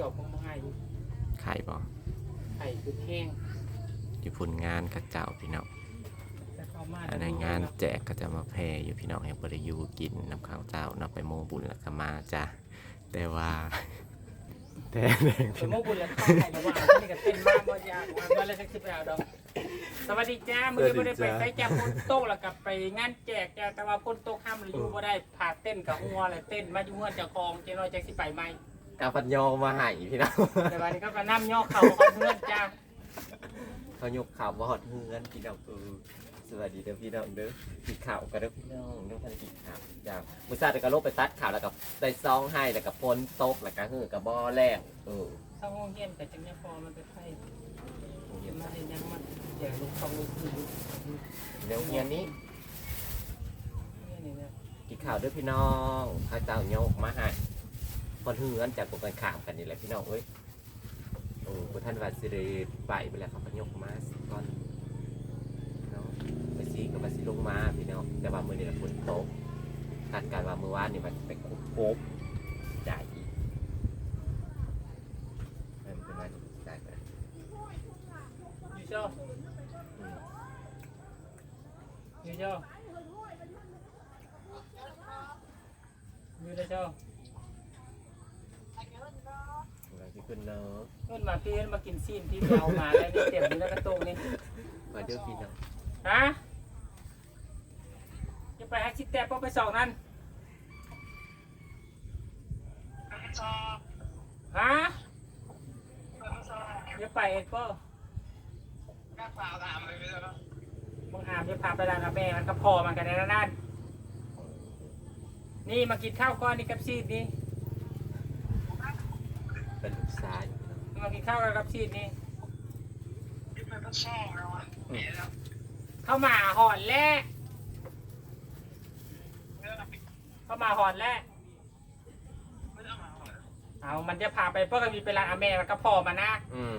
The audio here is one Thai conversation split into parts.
จอบของมาให้ดูไข่บ่ไข่คือแห้งอยู่พุ่นงานกระเจ้าพี่น้องแต่เข้ามาอันในงานแจกก็จะมาแพร่อยู่พี่น้องแห่งบริยูกินน้ำข้าวเจ้านับไปโมบุญแล้วก็มาจ้ะแต่ว่าแต่แดงสมมติบุญแล้วเข้าไข่ระหว่างนี่ก็เต้นมากว่ายากว่ามาเลยสักสิบแปดดอกสวัสดีจ้ามือไม่ได้ไปใช้จับคนโต๊ะแล้วกับไปงานแจกจ้าแต่ว่าคนโต๊ะห้ามหรืออยู่บ่ได้พาเต้นกับหัวเลยเต้นมาอยู่หัวเจะคลองเจน้อยแจ็คสิไปไหม กาปัญญองมาให้พี่น้องแต่วันนี้ก็กระน้ำย่อเข่าของเพื่อนจ้าเขายกข่าวว่าฮอดเฮือนพี่น้องเออสวัสดีเด้อพี่น้องเด้อกินข่าวกันเด้อพี่น้องเด้อพันกินข่าวจ้ามื้อซาแต่ก็ลบไปตัดข่าวแล้วก็ได้ซองให้แล้วก็พ้นตกแล้วก็ฮือกับบ่อแล้วเออถ้าห้องเฮียนแต่จังยังพอมันไปไข่เฮียนมาเรียนยังมันแจกลูกเขาลูกคือเดี๋ยวเฮียนนี้นี่นี่เนี่ยกินข่าวเด้อพี่น้องข้าเจ้ายกมาให้ คนเฮือนจากกันขาวกันนี่แหละพี่น้องเอ้ยโอ้บ่ท่านว่าสิได้ไปไปแล้วเขาก็ยกมาสก่อนเนาะไปซีกับไปซีลงมาพี่น้องแต่ว่ามื้อนี้ละฝนตกคาดการณ์ว่ามื้อวานนี่มันไปคุบโคบจ่ายอีกไม่เป็นไรจ่ายไปยูโจ้อืมยูโจ้ยูโจ้อะไรที่ ขึ้นเนาะเงินมาพี่เงินมากินซีนพี่เอามาแล้วนี่เต็มนี่แล้วก็ตรงนี่มาเด้อพี่น้องฮะจะไปฮักชิดแต่พอไปสองนั่นฮะจะไปเอ็ดก็มึงอาบจะพาไปร้านอาแม่มันก็พอมันกันในนั่นนี่มากินข้าวก้อนนี่กับซีดนี่เป็นลูก ซ้ายมากินข้าวกับซีดนี่เข้ามาหอนแรกเข้ามาหอนแรกเอามันจะพาไปเพื่อมีไปร้านอาแม่มันก็พอมานะอืม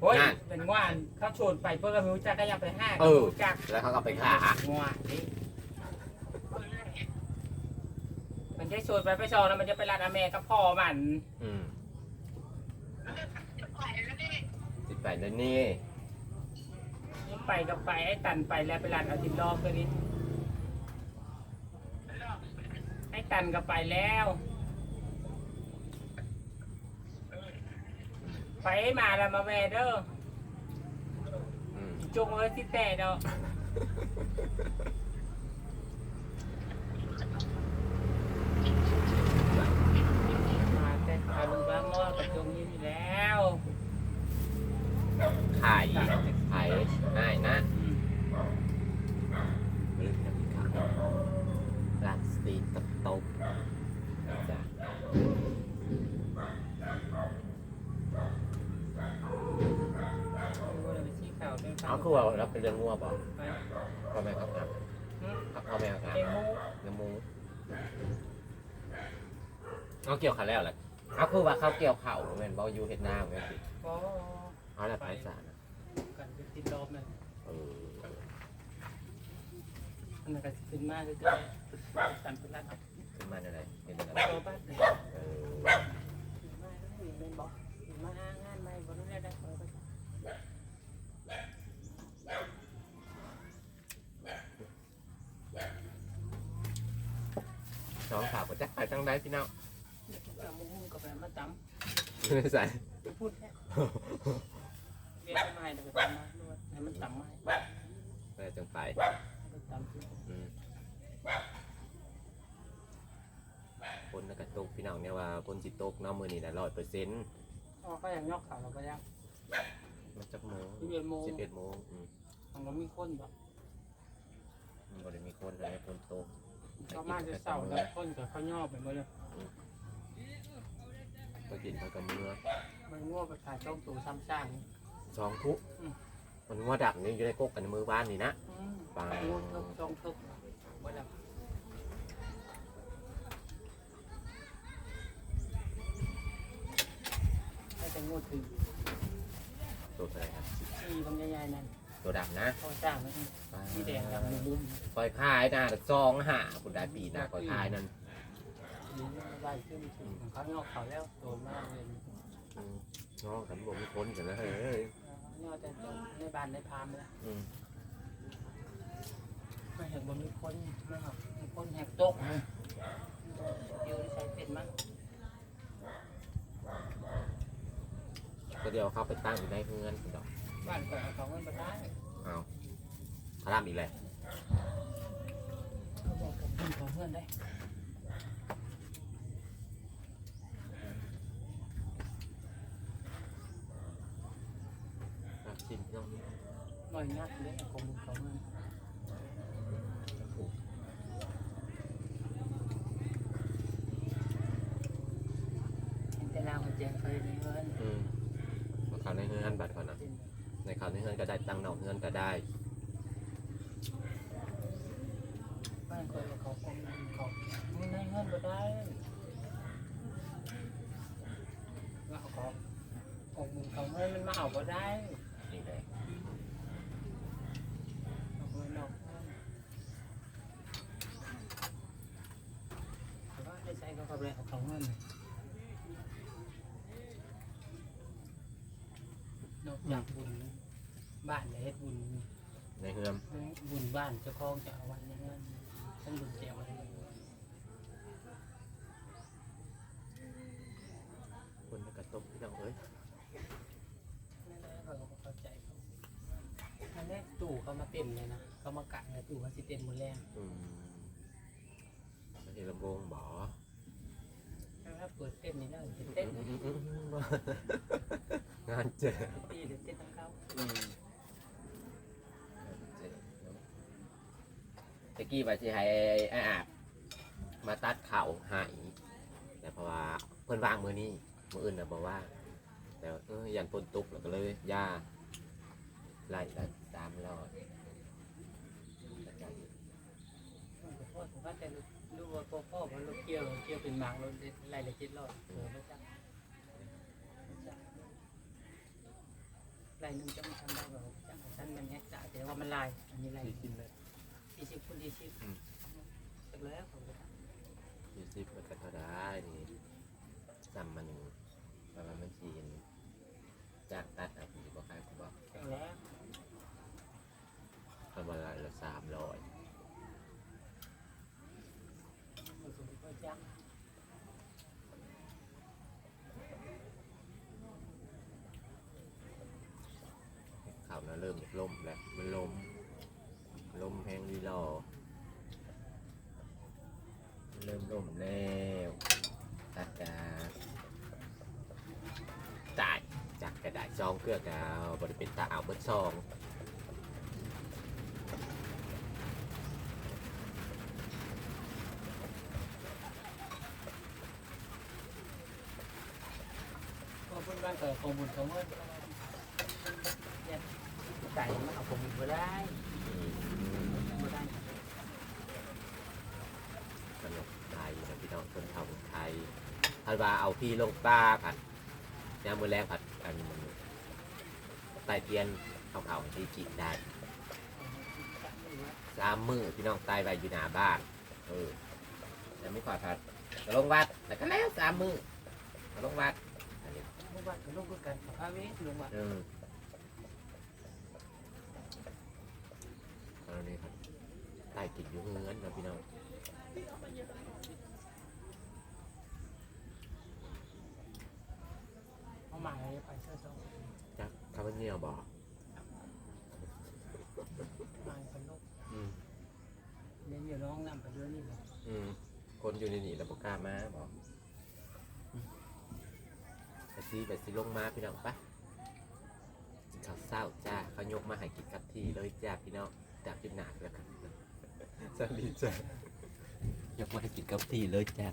โอ้ยนั่นเป็นว่าเขาชวนไปเพื่อมีรู้จักก็ยังไปห้าเออ รู้จักแล้วเขาก็ไปขางัวนี่ มันจะชวนไปไปชอนแล้วมันจะไปร้านอาแม่ก็พอมัน อืมสิไปแล้วนี่นี่ไปกับไปไอ้ตันไปแล้วไปร้านเอาติดรอบตัวนี้ไอ้ตันก็ไปแล้ว ไปมาแล้วมาแวเด้ออืม จงไว้ที่แต่เด้อมาแต่ขาลุงบ้างมอดกับจงยิ้มอยู่แล้ว ไข่ไข่ง่ายนะลืมน้ำข้าวร้านสตรีทตบตบจ้ะ เอาคือว่าเราเป็นเรื่องงัวบอกพ่อแม่ครับครับพ่อแม่ครับเอ็งมูน้ำมูเอาเกี่ยวขาแล้วแหละเอาคือว่าเขาเกี่ยวเข่าเหมือนบอยูเห็ดหน้าเหมือนกันสิก็เอาละไปสารนะกันไปติดรอบนั่นเออมันก็สิขึ้นมากเลยกันเป็นร้านเอาขึ้นมาอะไรเป็นอะไรโอ้บ้าน เออ มาแล้วอยู่เป็นบอกมางานใหม่บ่รู้แล้วได้ขอไป น้องสาวก็จะไปตั้งได้พี่น้องเอามุ้งกับมาตไม่ใส่ำพูดแค่เรียกไม่ได้ไปตำมาด้วยให้มันตำไม่เพื่อจังไปไปตำที่อืมคนนักตกพี่น้องเนี่ยว่าคนจิตตกเน้ำมือนี่นะร้อยเปอร์เซ็นต์อ๋อก็ยังยอกเขาเราก็ยังมันจักโมงสิบเอ็ดโมงสิบเอ็ดโมงอืมของเรามีคนแบบมันบ่ได้มีคนอะไรคนตก ก็มาจะเสาแล้วคนกับเขาย่อไปหมดเลยไปกินเขากับเมื่อมันง่วไปถ่ายช่องตู่ซ้ำซ่าง สองคุมันงัวดักนี่อยู่ในกกกันในมือบ้านนี่นะปลาง่วเทิกช่องเทิกหมดแล้วให้แต่ง่วถึงตัวอะไรครับ ที่บางใหญ่ๆนั่น ตัวดำนะเขาจ้างไว้ที่แดงดำมุมคอยขายนะซองหาคุณได้ปีหนะคอยขายนั่นๆได้ขึ้นถึงเขายอกเขาแล้วโตมากเลยอืมน้องกันบ่มีคนกันนะเฮ้ยยอดแต่ในบ้านในพามเลยอืมไม่เห็นบ่มีคนนะครับมีคนแหกตกเดียวที่ใช้เป็นมั้งก็เดี๋ยวเขาไปตั้งอยู่ในเฮือนพี่ดอกบ้านก่อนเขาเงินมาได้เอา เขาทำอีกเลยเขาบอกผมเงินของเงินได้อะชิมพี่น้องหน่อยนักเลยของมึงของเงินแต่เราแจกเคยในเงินอืมมาเขาในเฮือนบัตรก่อนนะในเขาในเฮือนก็ได้ตั้งนอกเฮือนก็ได้ บ้านก่อนเขาคงเขา มึงในเงินก็ได้ว่าเขาของมึงของเงินมันมาเอาก็ได้นี่เลยออกเงินออกเงินแต่ว่าได้ใช้เขาก็เลยเอาของเงินนอกจากบุญบ้านเนี่ยเฮ็ดบุญในเฮือนบุญบ้านเจ้าของจะเอาไว้ในเงินฉันบุญแจกไว้ในเงิน คนกระตกพี่น้องเอ้ย นั่นแหละเขาก็เข้าใจเขาอันนี้ ตู้เขามาเต็มเลยนะเขามากะในตู้เขาสิเต็มหมดแล้วอืมไม่ใช่ลำวงบ่ถ้าเปิดเต้นนี่แล้วเห็นเต้นอืมอืมอืมบ่งานเจ็บปีเห็นเต้นทั้งเขาอืมตะกี้ว่าสิให้ไอ้อาบมาตัดเข่าให้แต่เพราะว่าเพิ่นวางมือนี้มืออื่นน่ะบอกว่าแต่เออยันฝนตกแล้วก็เลยย่าไล่ละ สามร้อยพ่อผมว่าแต่รู้ว่าพ่อพ่อมันรถเกี่ยวเกี่ยวเป็นหมางรถไล่ละเจ็ดร้อยเออไม่จังไล่หนึ่งจะมาทำได้แบบจังฉันมันแยกจ่าแต่ว่ามันลายอันนี้ลายสี่สิบเลยสี่สิบคูณสี่สิบจากแล้วผมก็สี่สิบมันก็เท่าได้นี่จำมันประมาณมันสี่จากตัดอะผมจะบอกใครผมบอก จากแล้ว ทำอะละสามร้อยข่าวนั้นเริ่มล่มแล้วมันลมลมแพงดีรอเริ่มล่มแล้วตัดกาจ่ายจากกระดาษซองเกลือกาบริเป็นตาเอาเบิดซอง พอพูดบ้าน เกิดของบุญของเงินเนี่ยไก่มันเอาของมาได้อืมมาได้ขนมไทยนะพี่น้องคนเฒ่าไทยพัดว่าเอาพี่ลงปลาผัดยามมือแรงผัดอันไตเทียนเขาเผาที่จีนได้สามมือพี่น้องตายไปอยู่หน้าบ้านเออแล้วไม่ขอผัดลงวัดแต่ก็แล้วสามมือลงวัด อันนี้พวกบ้านกับลูกก็กันพระเวทลงมาเออตอนนี้ครับใต้กินอยู่เฮือนนะพี่น้องเอาหมายไปเสื้อสองจักข้าวเหนียวบอกหมายเป็นลูกอืมเดี๋ยวอยู่น้องนำไปด้วยนี่เลยอืมคนอยู่ในนี่แล้วบอกกล้ามาบอก ไปซีไปซีลงมาพี่น้องปะกินข้าวเศร้าจ้าเขายกมาให้กินกับที่เลยจ้าพี่น้องจับจุดหนักแล้วกันสวัสดีจ้ายกมาให้กินกับที่เลยจ้า